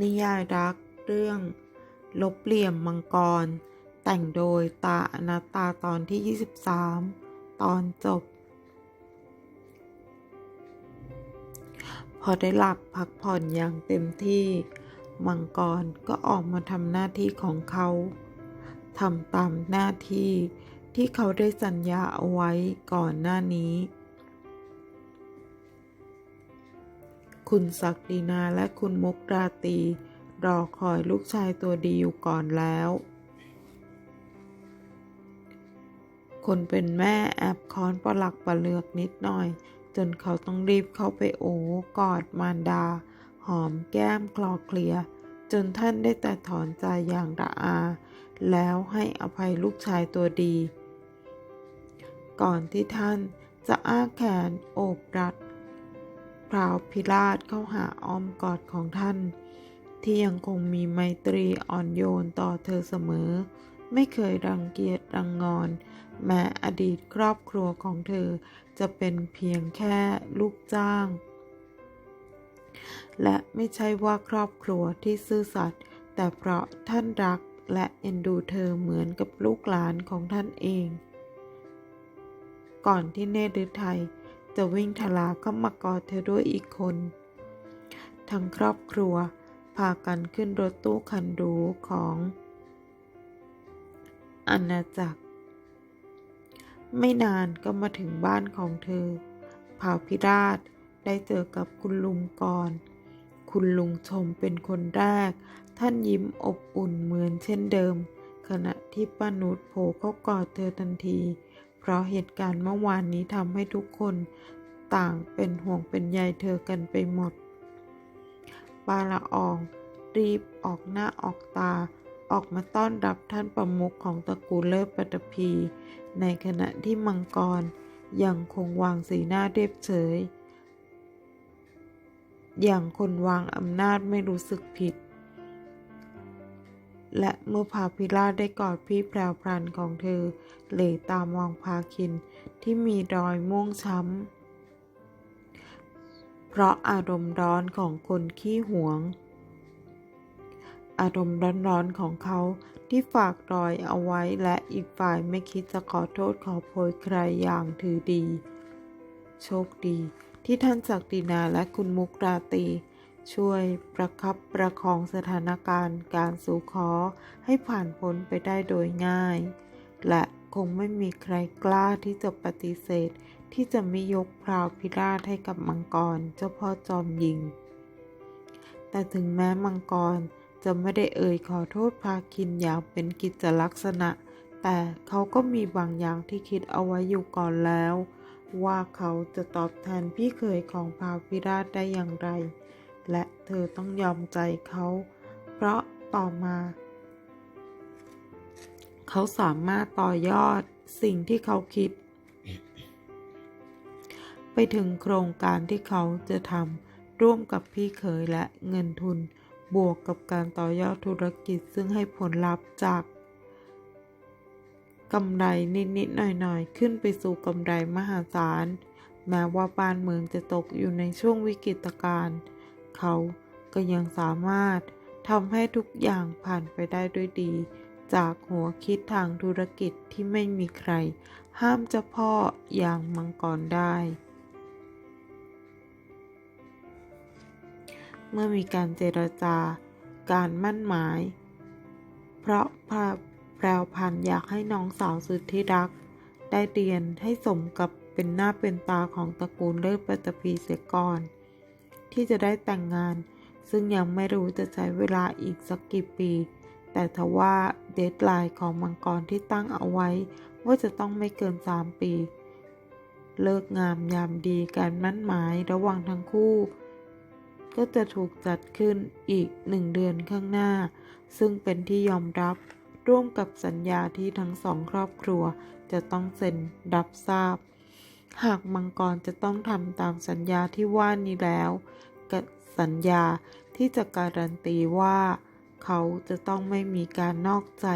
นิยายรักเรื่อง ลบเหลี่ยมมังกร แต่งโดยตาอนัตตาตอนที่ 23 ตอนจบ พอได้หลับพักผ่อนอย่างเต็มที่ มังกรก็ออกมาทำหน้าที่ของเขาทำตามหน้าที่ที่เขาได้สัญญาเอาไว้ก่อนหน้านี้ คุณศักดินาและคุณมุกราตีรอคอยลูกชายตัวดีอยู่ก่อนแล้ว คนเป็นแม่แอบค้อนประหลักปะเลือกนิดหน่อย จนเขาต้องรีบเข้าไปโอ้กอดมารดา หอมแก้มคลอเคลีย จนท่านได้แต่ถอนใจอย่างระอา แล้วให้อภัยลูกชายตัวดี ก่อนที่ท่านจะอ้าแขนโอบรัด ราวพิราชเข้าหาอ้อมกอดของท่าน ที่ยังคงมีไมตรีอ่อนโยนต่อเธอเสมอ ไม่เคยรังเกียจรังงอน แม้อดีตครอบครัวของเธอจะเป็นเพียงแค่ลูกจ้าง และไม่ใช่ว่าครอบครัวที่ซื่อสัตย์แต่เพราะท่านรักและเอ็นดูเธอเหมือนกับลูกหลานของท่านเอง ก่อนที่เนตรไทย จะวิ่งทลาเข้ามากอดเธอด้วยอีกคน ทั้งครอบครัวพากันขึ้นรถตู้คันหรูของอาณาจักร ไม่นานก็มาถึงบ้านของเธอเผ่าพิราชได้เจอกับคุณลุงก่อน คุณลุงชมเป็นคนแรก ท่านยิ้มอบอุ่นเหมือนเช่นเดิม ขณะที่ป้านุชโผล่เข้ากอดเธอทันที เพราะเหตุการณ์เมื่อวานนี้ทำให้ทุกคนต่างเป็นห่วงเป็นใยเธอกันไปหมด ปาละออง รีบออกหน้าออกตา ออกมาต้อนรับท่านประมุขของตระกูลเลิศปัตภีในขณะที่มังกรยังคงวางสีหน้าเรียบเฉย อย่างคนวางอำนาจไม่รู้สึกผิด และเมื่อพาพิราได้กอดพี่แพรวพรันของเธอ เหลตามองพาคินที่มีรอยม่วงช้ำ เพราะอารมณ์ร้อนของคนขี้หวง อารมณ์ร้อนๆของเขาที่ฝากรอยเอาไว้และอีกฝ่ายไม่คิดจะขอโทษขอโพยใครอย่างถือดี โชคดีที่ท่านศักดินาและคุณมุกราตี ช่วยประคับประคองสถานการณ์การสู่ขอให้ผ่านพ้นไปได้โดยง่าย และคงไม่มีใครกล้าที่จะปฏิเสธ ที่จะไม่ยกพราวพิราชให้กับมังกรเจ้าพ่อจอมยิง แต่ถึงแม้มังกรจะไม่ได้เอ่ยขอโทษพาคินอย่างเป็นกิจลักษณะ แต่เขาก็มีบางอย่างที่คิดเอาไว้อยู่ก่อนแล้ว ว่าเขาจะตอบแทนพี่เคยของพาพิราชได้อย่างไร และเธอต้องยอมใจเขา เพราะต่อมา เขาสามารถต่อยอดสิ่งที่เขาคิด ไปถึงโครงการที่เขาจะทำร่วมกับพี่เขยและเงินทุนบวกกับการต่อยอดธุรกิจซึ่งให้ผลลัพธ์จากกำไรนิดๆหน่อยๆ ขึ้นไปสู่กำไรมหาศาล แม้ว่าบ้านเมืองจะตกอยู่ในช่วงวิกฤตการณ์ เขาก็ยังสามารถทำให้ทุกอย่างผ่านไปได้ด้วยดี จากหัวคิดทางธุรกิจที่ไม่มีใคร ห้ามเจ้าพ่ออย่างมังกรได้ เมื่อมีการเจรจาการมั่นหมาย เพราะพระแพรวพันอยากให้น้องสาวสุดที่รัก ได้เรียนให้สมกับเป็นหน้าเป็นตาของตระกูลเลิศปัตตภีเสียก่อน ที่จะได้แต่งงาน ซึ่งยังไม่รู้จะใช้เวลาอีกสักกี่ปี แต่ทว่าเดทไลน์ของมังกรที่ตั้งเอาไว้ ว่าจะต้องไม่เกิน 3 ปี เลิกงามยามดีการมั่นหมายระหว่างทั้งคู่ ก็จะถูกจัดขึ้นอีกหนึ่งเดือนข้างหน้า ซึ่งเป็นที่ยอมรับร่วมกับสัญญาที่ทั้งสองครอบครัวจะต้องเซ็นรับทราบ หากมังกรจะต้องทำตามสัญญาที่ว่านี้แล้วกับสัญญาที่จะการันตีว่า เขาจะต้องไม่มีการนอกใจ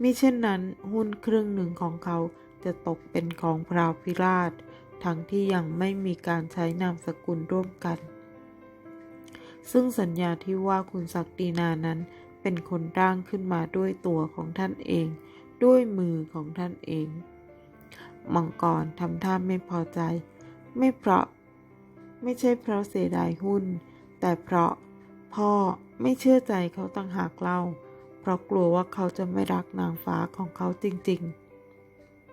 มิเช่นนั้นหุ้นครึ่งหนึ่งของเขาจะตกเป็นของพราวพิราช ทั้งที่ยังไม่มีการใช้นามสกุลร่วมกัน ซึ่งสัญญาที่ว่าคุณศักดินานั้นเป็นคนร่างขึ้นมาด้วยตัวของท่านเอง ด้วยมือของท่านเอง มังกรทำท่าไม่พอใจ ไม่เพราะ ไม่ใช่เพราะเสียดายหุ้น แต่เพราะพ่อไม่เชื่อใจเขาตั้งหากเล่า เพราะกลัวว่าเขาจะไม่รักนางฟ้าของเขาจริง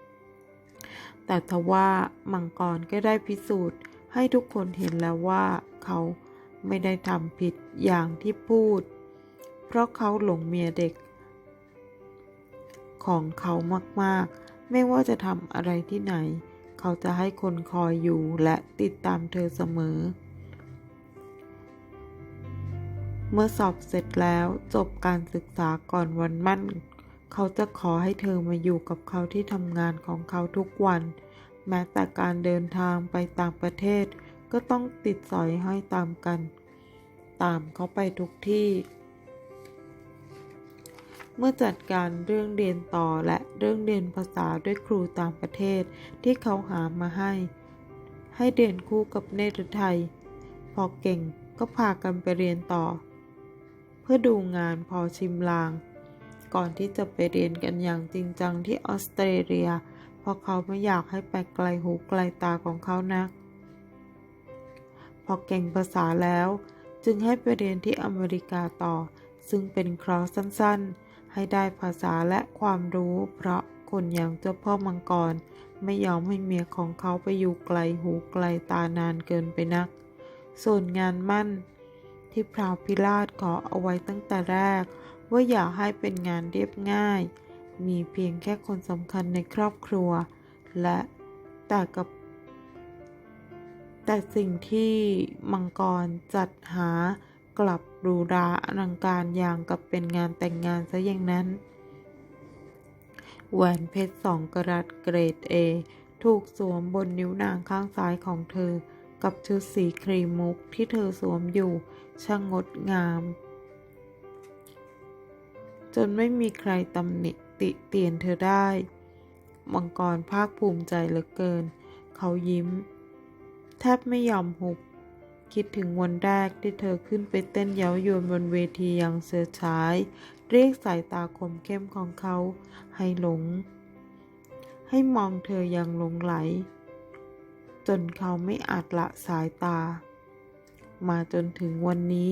ๆ แต่ทว่ามังกรก็ได้พิสูจน์ให้ทุกคนเห็นแล้วว่าเขาไม่ได้ทำผิดอย่างที่พูด เพราะเขาหลงเมียเด็ก ของเขามากๆ ไม่ว่าจะทำอะไรที่ไหน เขาจะให้คนคอยอยู่และติดตามเธอเสมอ เมื่อสอบเสร็จแล้วจบการศึกษาก่อนวันมั่น เขาจะขอให้เธอมาอยู่กับเขาที่ทำงานของเขาทุกวัน แม้แต่การเดินทางไปต่างประเทศ ก็ต้องติดสอยห้อยตามกัน ตามเขาไปทุกที่ เมื่อจัดการเรื่องเรียนต่อและเรื่องเรียนภาษาด้วยครูต่างประเทศที่เขาหามาให้ ให้เรียนคู่กับเนตรไทย พอเก่งก็พากันไปเรียนต่อ เพื่อดูงานพอชิมลาง ก่อนที่จะไปเรียนกันอย่างจริงจังที่ออสเตรเลีย เพราะเขาไม่อยากให้ไปไกลหูไกลตาของเขานัก พอเก่งภาษาแล้ว จึงให้ไปเรียนที่อเมริกาต่อ ซึ่งเป็นครอสสั้นๆ ให้ได้ภาษาและความรู้ เพราะคนอย่างเจ้าพ่อมังกร ไม่ยอมให้เมียของเขาไปอยู่ไกลหูไกลตานานเกินไปนัก ส่วนงานมั่น ที่พราวพิราชขอเอาไว้ตั้งแต่แรก ว่าอย่าให้เป็นงานเรียบง่าย มีเพียงแค่คนสำคัญในครอบครัว และแต่กับแต่สิ่งที่มังกรจัดหากลับ หรูหราอลังการอย่างกับเป็นงานแต่งงานซะอย่างนั้น แหวนเพชรสองกรัตเกรดเอถูกสวมบนนิ้วนางข้างซ้ายของเธอ กับชุดสีครีมมุกที่เธอสวมอยู่ ช่างงดงาม จนไม่มีใครตำหนิติเตียนเธอได้มังกรภาคภูมิใจเหลือเกิน เขายิ้ม แทบไม่ยอมหุบ คิดถึงวันแรกที่เธอขึ้นไปเต้นเย้ายวนบนเวทีอย่างเสือฉาย เรียกสายตาคมเข้มของเขา ให้หลง ให้มองเธออย่างหลงไหล จนเขาไม่อาจละสายตา มาจนถึงวันนี้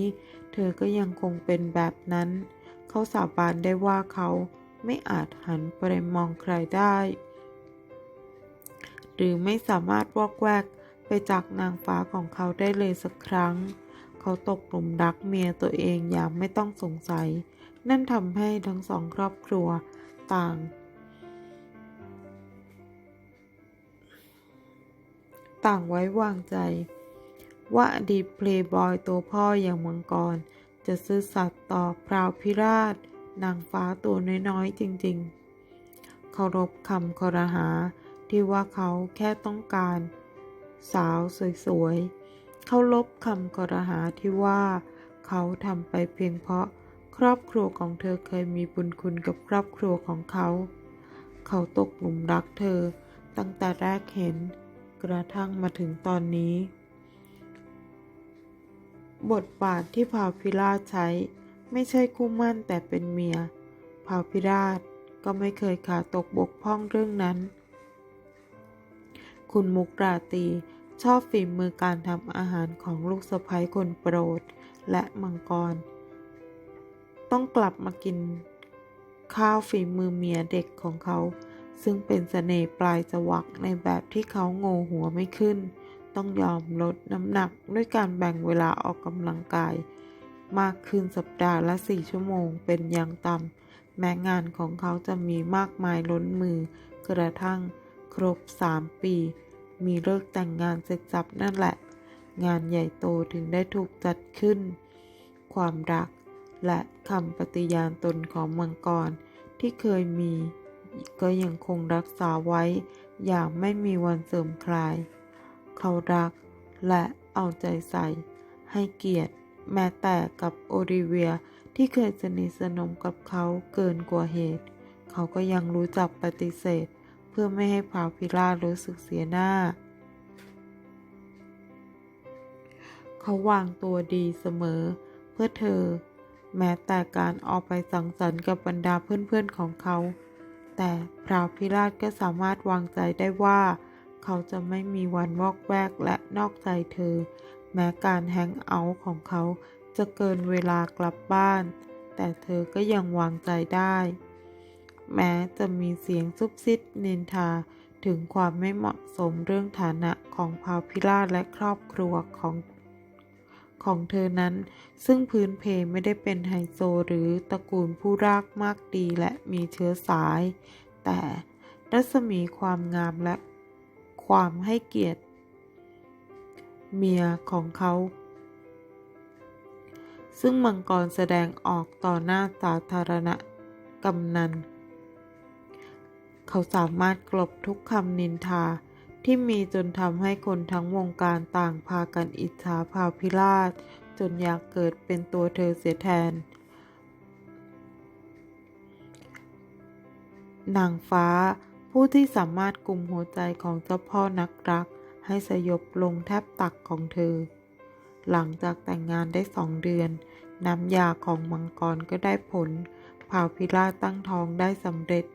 เธอก็ยังคงเป็นแบบนั้น เขาสาบานได้ว่าเขาไม่อาจหันไปมองใครได้ หรือไม่สามารถวอกแวก ไปจากนางฟ้าของเขาได้เลยสักครั้ง เขาตกหลุมรักเมียตัวเองอย่างไม่ต้องสงสัย นั่นทำให้ทั้งสองครอบครัวต่าง ต่างไว้วางใจ ว่าอดีตเพลย์บอยตัวพ่ออย่างมังกร จะซื่อสัตย์ต่อพราวพิราช นางฟ้าตัวน้อยๆ จริงๆ เคารพคำคอรหาที่ว่าเขาแค่ต้องการ สาวสวยๆ เขาลบคำคอรหาที่ว่า เขาทำไปเพียงเพราะครอบครัวของเธอเคยมีบุญคุณกับครอบครัวของเขา เขาตกหลุมรักเธอตั้งแต่แรกเห็นกระทั่งมาถึงตอนนี้ บทบาทที่พาวพิราชใช้ ไม่ใช่คู่มั่นแต่เป็นเมียพาวพิราชก็ไม่เคยขาดตกบกพร่องเรื่องนั้น คุณมุกราตี ชอบฝีมือการทำอาหารของลูกสะใภ้คนโปรด และมังกร ต้องกลับมากิน ข้าวฝีมือเมียเด็กของเขา ซึ่งเป็นเสน่ห์ปลายจวักในแบบที่เขาโง่หัวไม่ขึ้น ต้องยอมลดน้ำหนักด้วยการแบ่งเวลาออกกำลังกาย มากขึ้นสัปดาห์ละสี่ชั่วโมงเป็นอย่างต่ำแม้งานของเขาจะมีมากมายล้นมือกระทั่งครบสามปี มีเลิกแต่งงานเสร็จสับนั่นแหละ งานใหญ่โตถึงได้ถูกจัดขึ้น ความรักและคำปฏิญาณตนของมังกรที่เคยมี ก็ยังคงรักษาไว้อย่างไม่มีวันเสื่อมคลาย เขารักและเอาใจใส่ ให้เกียรติแม้แต่กับโอริเวียที่เคยสนิทสนมกับเขาเกินกว่าเหตุ เขาก็ยังรู้จักปฏิเสธ เพื่อไม่ให้พาวพิราชรู้สึกเสียหน้า เขาวางตัวดีเสมอ เพื่อเธอ แม้แต่การออกไปสังสรรค์กับบรรดาเพื่อนๆของเขา แต่พราวพิราชก็สามารถวางใจได้ว่า เขาจะไม่มีวันวอกแวกและนอกใจเธอ แม้การแฮงเอาท์ของเขาจะเกินเวลากลับบ้าน แต่เธอก็ยังวางใจได้ แม้จะมีเสียงซุบซิบนินทาถึงความไม่เหมาะสมเรื่องฐานะของพาวพิราและครอบครัวของของเธอนั้น ซึ่งพื้นเพไม่ได้เป็นไฮโซหรือตระกูลผู้รากมากดีและมีเชื้อสาย แต่รัศมีความงามและความให้เกียรติ เมียของเขา ซึ่งมังกรแสดงออกต่อหน้าสาธารณะกำนัน เขาสามารถกลบทุกคำนินทา ที่มีจนทำให้คนทั้งวงการต่างพากันอิจฉาพาวพิราชจนอยากเกิดเป็นตัวเธอเสียแทน นางฟ้าผู้ที่สามารถกุมหัวใจของเจ้าพ่อนักรัก ให้สยบลงแทบตักของเธอ หลังจากแต่งงานได้สองเดือน น้ำยาของมังกรก็ได้ผลพาวพิราชตั้งท้องได้สำเร็จ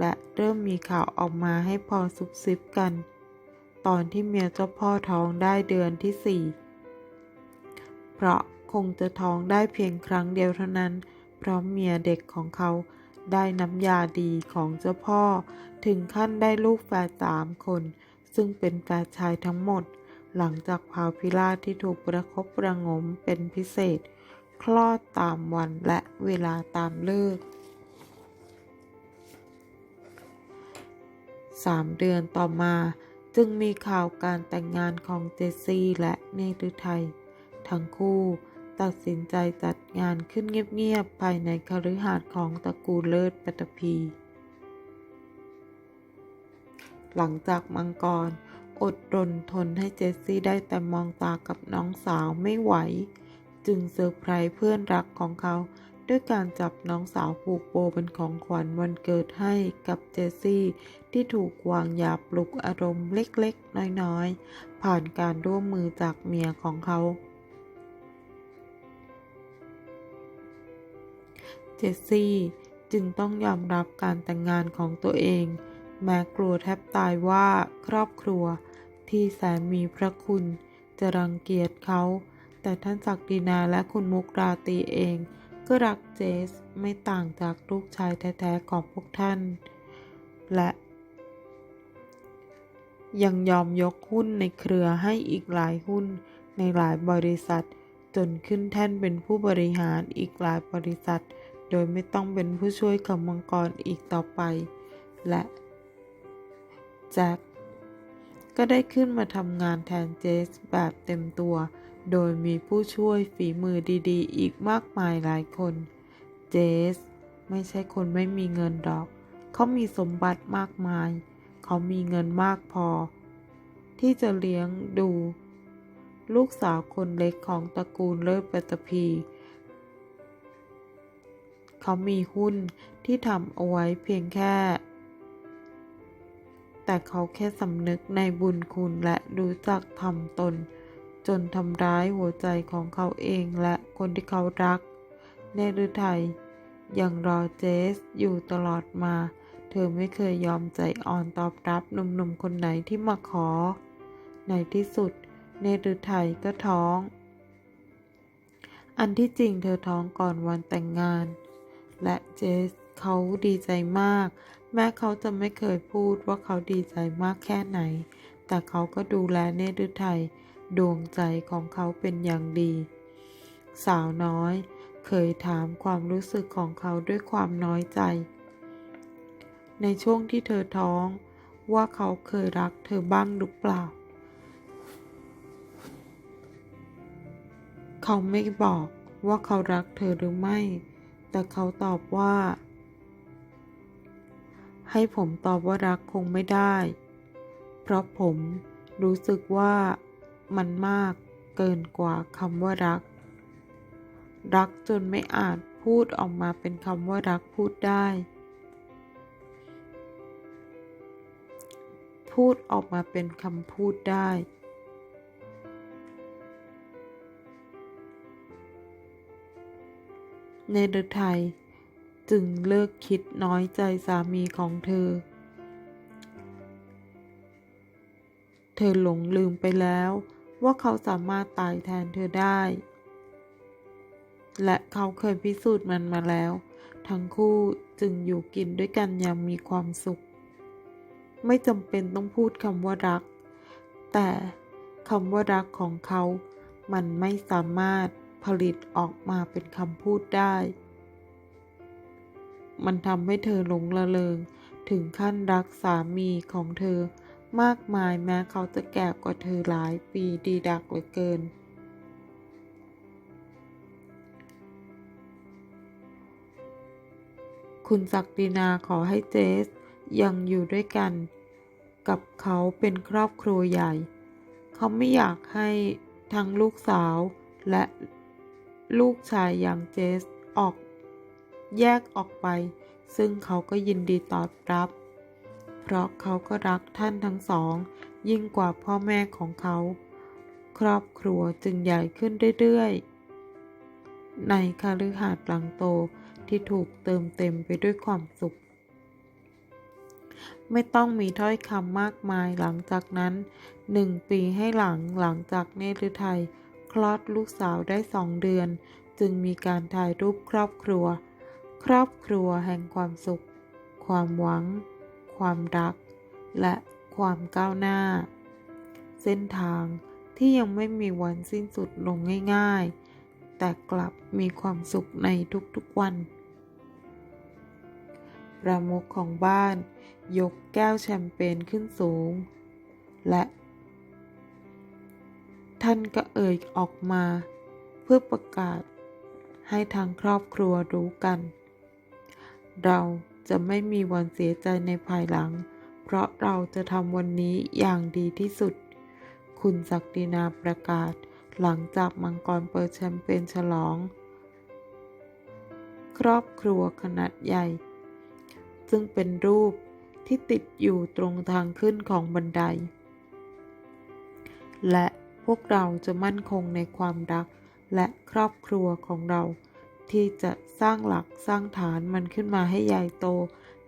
และเริ่มมีข่าวออกมาให้พอซุบซิบกัน ตอนที่เมียเจ้าพ่อท้องได้เดือนที่สี่เพราะคงจะท้องได้เพียงครั้งเดียวเท่านั้น เพราะเมียเด็กของเขาได้น้ำยาดีของเจ้าพ่อ ถึงขั้นได้ลูกแฝดสามคน ซึ่งเป็นแฝดชายทั้งหมด หลังจากพาวพิราชที่ถูกประคบประงมเป็นพิเศษ คลอดตามวันและเวลาตามเลิก สามเดือนต่อมา จึงมีข่าวการแต่งงานของเจสซี่และเนตรไทย ทั้งคู่ตัดสินใจจัดงานขึ้นเงียบๆภายในคฤหาสน์ของตระกูลเลิศปัตตภีหลังจากมังกร อดรนทนให้เจสซี่ได้แต่มองตากับน้องสาวไม่ไหว จึงเซอร์ไพรส์เพื่อนรักของเขา ด้วยการจับน้องสาวผูกโบเป็นของขวัญวันเกิดให้กับเจสซี่ที่ถูกวางยาปลุกอารมณ์เล็กๆ น้อยๆ ผ่านการร่วมมือจากเมียของเขาเจสซี่จึงต้องยอมรับการแต่งงานของตัวเอง แม้กลัวแทบตายว่าครอบครัวที่แสนมีพระคุณจะรังเกียจเขา แต่ท่านศักดินาและคุณมุกราตีเอง ก็รักเจสไม่ต่างจากลูกชายแท้ๆของพวกท่าน และ ยังยอมยกหุ้นในเครือให้อีกหลายหุ้นในหลายบริษัท จนขึ้นแท่นเป็นผู้บริหารอีกหลายบริษัท โดยไม่ต้องเป็นผู้ช่วยของมังกรอีกต่อไป และแจ็คก็ได้ขึ้นมาทำงานแทนเจสแบบเต็มตัว โดยมีผู้ช่วยฝีมือดีๆ อีกมากมายหลายคน เจส ไม่ใช่คนไม่มีเงินดอก เขามีสมบัติมากมาย เขามีเงินมากพอ ที่จะเลี้ยงดู ลูกสาวคนเล็กของตระกูลเลิศปัตตภีเขามีหุ้นที่ทำเอาไว้เพียงแค่ แต่เขาแค่สำนึกในบุญคุณและรู้จักทำตน จนทำร้ายหัวใจของเขาเองและคนที่เขารัก ในฤทัยยังรอเจสอยู่ตลอดมา เธอไม่เคยยอมใจอ่อนตอบรับหนุ่มๆคนไหนที่มาขอ ในที่สุด เนตรไทยก็ท้อง อันที่จริงเธอท้องก่อนวันแต่งงาน และเจสเขาดีใจมาก แม้เขาจะไม่เคยพูดว่าเขาดีใจมากแค่ไหน แต่เขาก็ดูแลเนตรไทย ดวงใจของเขาเป็นอย่างดี สาวน้อยเคยถามความรู้สึกของเขาด้วยความน้อยใจ ในช่วงที่เธอท้องว่าเขาเคยรักเธอบ้างหรือเปล่า เขาไม่บอกว่าเขารักเธอหรือไม่ แต่เขาตอบว่า ให้ผมตอบว่ารักคงไม่ได้ เพราะผมรู้สึกว่า มันมากเกินกว่าคำว่ารัก รักจนไม่อาจพูดออกมาเป็นคำว่ารักพูดได้ พูดออกมาเป็นคำพูดได้ ในเดอไทยจึงเลิกคิดน้อยใจสามีของเธอ เธอหลงลืมไปแล้ว ว่าเขาสามารถตายแทนเธอได้ และเขาเคยพิสูจน์มันมาแล้ว ทั้งคู่จึงอยู่กินด้วยกันอย่างมีความสุข ไม่จำเป็นต้องพูดคำว่ารัก แต่คำว่ารักของเขา มันไม่สามารถผลิตออกมาเป็นคำพูดได้ มันทำให้เธอหลงละเริงถึงขั้นรักสามีของเธอ มากมายแม้เขาจะแก่กว่าเธอหลายปีดีดักเหลือเกิน คุณศักดินาขอให้เจสยังอยู่ด้วยกัน กับเขาเป็นครอบครัวใหญ่ เขาไม่อยากให้ทั้งลูกสาวและลูกชายอย่างเจสออกแยกออกไป ซึ่งเขาก็ยินดีตอบรับ เพราะเขาก็รักท่านทั้งสอง ยิ่งกว่าพ่อแม่ของเขา ครอบครัวจึงใหญ่ขึ้นเรื่อยๆ ในคาลือหาดหลังโตที่ถูกเติมเต็มไปด้วยความสุข ไม่ต้องมีถ้อยคำมากมายหลังจากนั้นหนึ่งปีให้หลังหลังจากเนตรไทยคลอดลูกสาวได้สองเดือน จึงมีการถ่ายรูปครอบครัว ครอบครัวแห่งความสุข ความหวัง ความรัก และความก้าวหน้า เส้นทางที่ยังไม่มีวันสิ้นสุดลงง่าย ๆ แต่กลับมีความสุขในทุกๆวันประมุขของบ้าน ยกแก้วแชมเปญขึ้นสูง และ ท่านก็เอ่ยออกมา เพื่อประกาศให้ทางครอบครัวรู้กัน เรา จะไม่มีวันเสียใจในภายหลัง เพราะเราจะทำวันนี้อย่างดีที่สุด คุณศักดินาประกาศ หลังจากมังกรเปิดแชมเปญฉลอง ครอบครัวขนาดใหญ่ ซึ่งเป็นรูปที่ติดอยู่ตรงทางขึ้นของบันได และพวกเราจะมั่นคงในความรักและครอบครัวของเรา ที่จะสร้างหลักสร้างฐานมันขึ้นมาให้ใหญ่โต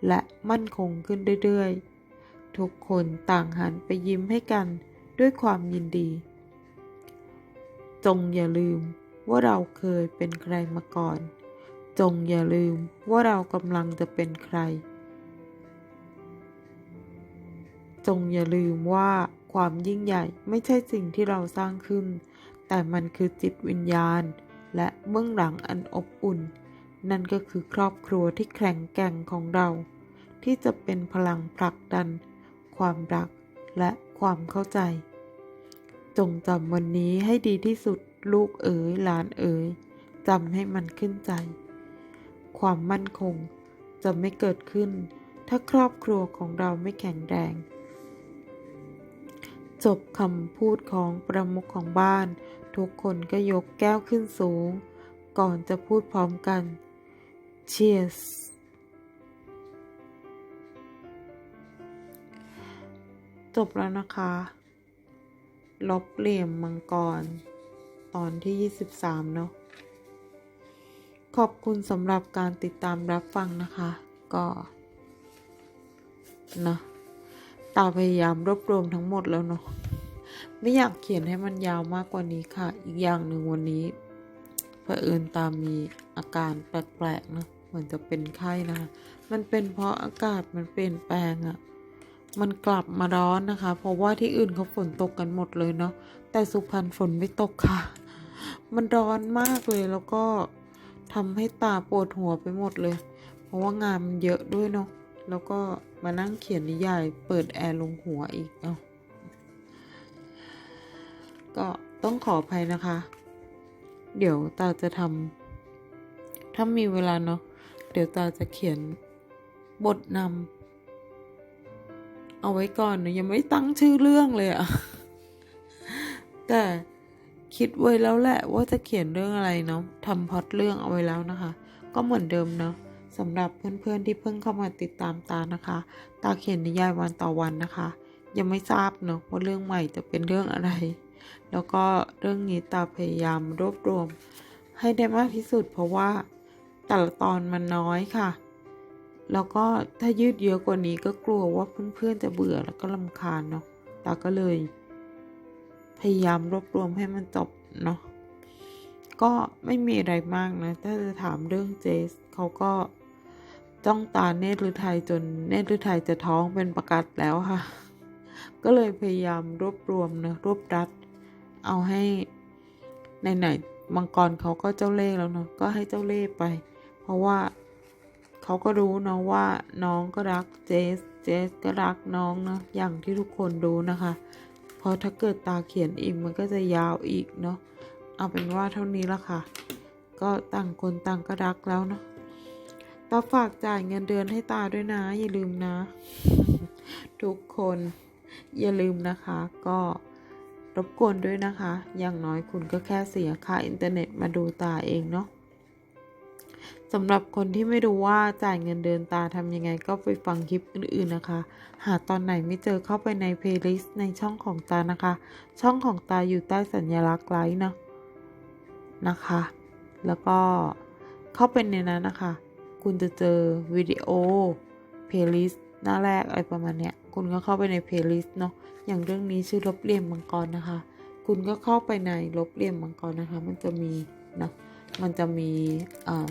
และมั่นคงขึ้นเรื่อยๆ ทุกคนต่างหันไปยิ้มให้กันด้วยความยินดี จงอย่าลืมว่าเราเคยเป็นใครมาก่อน จงอย่าลืมว่าเรากำลังจะเป็นใคร จงอย่าลืมว่าความยิ่งใหญ่ไม่ใช่สิ่งที่เราสร้างขึ้น แต่มันคือจิตวิญญาณ และเบื้องหลังอันอบอุ่น นั่นก็คือครอบครัวที่แข็งแกร่งของเรา ที่จะเป็นพลังผลักดัน ความรักและความเข้าใจ จงจำวันนี้ให้ดีที่สุดลูกเอ๋ยหลานเอ๋ยจำให้มันขึ้นใจ ความมั่นคงจะไม่เกิดขึ้น ถ้าครอบครัวของเราไม่แข็งแรง จบคำพูดของประมุขของบ้าน ทุกคนก็ยกแก้วขึ้นสูง ก่อนจะพูดพร้อมกัน Cheers จบแล้วนะคะ ลบเหลี่ยมมังกร ตอนที่ 23 เนาะ ขอบคุณสำหรับการติดตามรับฟังนะคะ ก็เนาะตาพยายามรวบรวมทั้งหมดแล้วเนาะ ไม่อยากเขียนให้มันยาวมากกว่านี้ค่ะ อีกอย่างหนึ่งวันนี้เผอิญตามมีอาการแปลกๆนะเหมือนจะเป็นไข้นะคะ มันเป็นเพราะอากาศมันเปลี่ยนแปลงอะมันกลับมาร้อนนะคะ เพราะว่าที่อื่นเขาฝนตกกันหมดเลยเนาะ แต่สุพรรณฝนไม่ตกค่ะ มันร้อนมากเลยแล้วก็ทำให้ตาปวดหัวไปหมดเลย เพราะว่างานมันเยอะด้วยเนาะ แล้วก็มานั่งเขียนนิยาย เปิดแอร์ลงหัวอีกเอ้า ก็ต้องขออภัยนะคะ เดี๋ยวตาจะทำถ้ามีเวลาเนาะเดี๋ยวตาจะเขียนบทนำเอาไว้ก่อนนะยังไม่ตั้งชื่อเรื่องเลยอะแต่คิดไว้แล้วแหละว่าจะเขียนเรื่องอะไรเนาะทำพอตเรื่องเอาไว้แล้วนะคะ ก็เหมือนเดิมเนาะสำหรับเพื่อนๆที่เพิ่งเข้ามาติดตามตานะคะ ตาเขียนนิยายวันต่อวันนะคะ ยังไม่ทราบเนาะว่าเรื่องใหม่จะเป็นเรื่องอะไร แล้วก็เรื่องนี้ตาพยายามรวบรวม ให้ได้มากที่สุดเพราะว่าแต่ละตอนมันน้อยค่ะ แล้วก็ถ้ายืดเยอะกว่านี้ก็กลัวว่าเพื่อนๆจะเบื่อแล้วก็ลำคาญเนาะตาก็เลย พยายามรวบรวมให้มันจบเนาะก็ไม่มีอะไรมากนะ ถ้าจะถามเรื่องเจสเขาก็จ้องตาเนตรฤทัยจนเนตรฤทัยจะท้องเป็นประกาศแล้วค่ะ ก็เลยพยายามรวบรวมนะรวบรัด เอาให้ในไหนๆมังกรเขาก็เจ้าเล่ห์แล้วเนาะก็ให้เจ้าเล่ห์ไป เพราะว่าเขาก็รู้เนาะว่าน้องก็รักเจส เจสก็รักน้องเนาะอย่างที่ทุกคนรู้นะคะ เพราะถ้าเกิดตาเขียนอีกมันก็จะยาวอีกเนาะเอาเป็นว่าเท่านี้ละค่ะ ก็ต่างคนต่างก็รักแล้วเนาะตาฝากจ่ายเงินเดือนให้ตาด้วยนะ อย่าลืมนะ ทุกคนอย่าลืมนะคะก็ รบกวนด้วยนะคะ อย่างน้อยคุณก็แค่เสียค่าอินเทอร์เน็ตมาดูตาเองเนาะสำหรับคนที่ไม่รู้ว่าจ่ายเงินเดือนตาทำยังไงก็ไปฟังคลิปอื่นๆนะคะ หาตอนไหนไม่เจอเข้าไปในเพลย์ลิสต์ในช่องของตานะคะ ช่องของตาอยู่ใต้สัญลักษณ์ไลค์เนาะนะคะ แล้วก็เข้าไปในนั้นนะคะ คุณจะเจอวิดีโอเพลย์ลิสต์หน้าแรกอะไรประมาณเนี้ย คุณก็เข้าไปในเพลย์ลิสต์เนาะอย่างเรื่องนี้ชื่อลบเหลี่ยมมังกรนะคะ คุณก็เข้าไปในลบเหลี่ยมมังกรนะคะ มันจะมีนะมันจะมีอ่า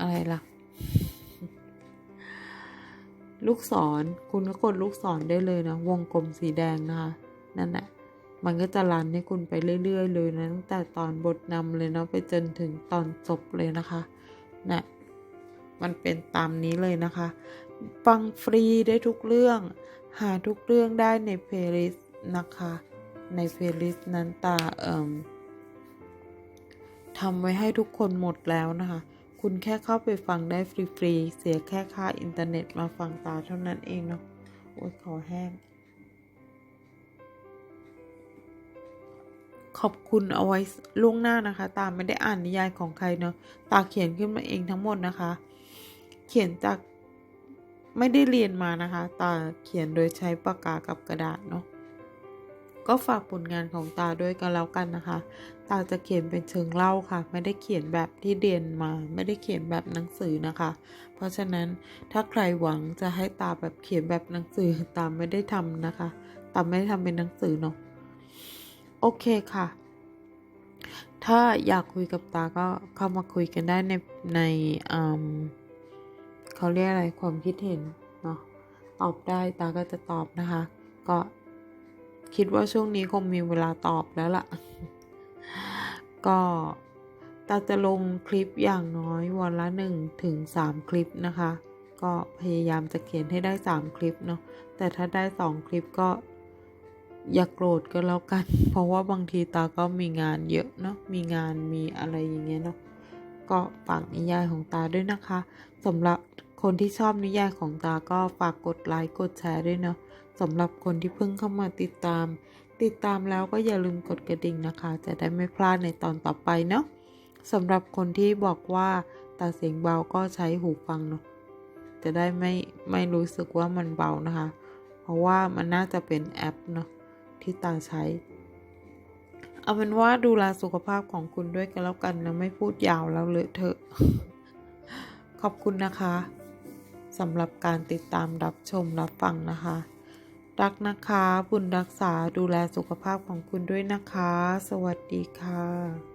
อะไรล่ะ ลูกศรคุณก็กดลูกศรได้เลยนะวงกลมสีแดงนะคะนั่นแหละมันก็จะรันให้คุณไปเรื่อย ๆ เลยนะตั้งแต่ตอนบทนำเลยเนาะไปจนถึงตอนจบเลยนะคะนะมันเป็นตามนี้เลยนะคะ ฟังฟรีได้ทุกเรื่อง หาทุกเรื่องได้ในเพลย์ลิสต์นะคะ ในเพลย์ลิสต์นั้นตาเอ่มทำไว้ให้ทุกคนหมดแล้วนะคะ คุณแค่เข้าไปฟังได้ฟรีๆ เสียแค่ค่าอินเทอร์เน็ตมาฟังตาเท่านั้นเองเนาะ โอ๊ยขอแห้ง ขอบคุณเอาไว้ล่วงหน้านะคะ ตาไม่ได้อ่านนิยายของใครเนาะ ตาเขียนขึ้นมาเองทั้งหมดนะคะ เขียนจาก ไม่ได้เรียนมานะคะ ตาเขียนโดยใช้ปากกากับกระดาษเนาะก็ฝากผลงานของตาด้วยกันแล้วกันนะคะ ตาจะเขียนเป็นเชิงเล่าค่ะ ไม่ได้เขียนแบบที่เรียนมา ไม่ได้เขียนแบบหนังสือนะคะ เพราะฉะนั้นถ้าใครหวังจะให้ตาแบบเขียนแบบหนังสือตาไม่ได้ทำนะคะ ตาไม่ได้ทำเป็นหนังสือเนาะ โอเคค่ะ ถ้าอยากคุยกับตาก็เข้ามาคุยกันได้ในในอืม เขาเรียกอะไรความคิดเห็นเนาะตอบได้ตาก็จะตอบนะคะ ก็คิดว่าช่วงนี้คงมีเวลาตอบแล้วล่ะ ก็ตาจะลงคลิปอย่างน้อยวันละหนึ่งถึงสามคลิปนะคะ ก็พยายามจะเขียนให้ได้สามคลิปเนาะแต่ถ้าได้สองคลิปก็อย่ากโกรธก็แล้วกัน เพราะว่าบางทีตาก็มีงานเยอะเนาะมีงานมีอะไรอย่างเงี้ยเนาะก็ฝากนิยายของตาด้วยนะคะสำหรับ คนที่ชอบนิยายของตาก็ฝากกดไลค์กดแชร์ด้วยเนาะสำหรับคนที่เพิ่งเข้ามาติดตาม ติดตามแล้วก็อย่าลืมกดกระดิ่งนะคะ จะได้ไม่พลาดในตอนต่อไปเนาะสำหรับคนที่บอกว่าตาเสียงเบาก็ใช้หูฟังเนาะจะได้ไม่ไม่รู้สึกว่ามันเบานะคะ เพราะว่ามันน่าจะเป็นแอปเนาะที่ตาใช้ เอาเป็นว่าดูแลสุขภาพของคุณด้วยกันแล้วกันนะไม่พูดยาวแล้วเลยเถอะ ขอบคุณนะคะ สำหรับการติดตามรับชมรับฟังนะคะ รักนะคะ บุญรักษาดูแลสุขภาพของคุณด้วยนะคะ สวัสดีค่ะ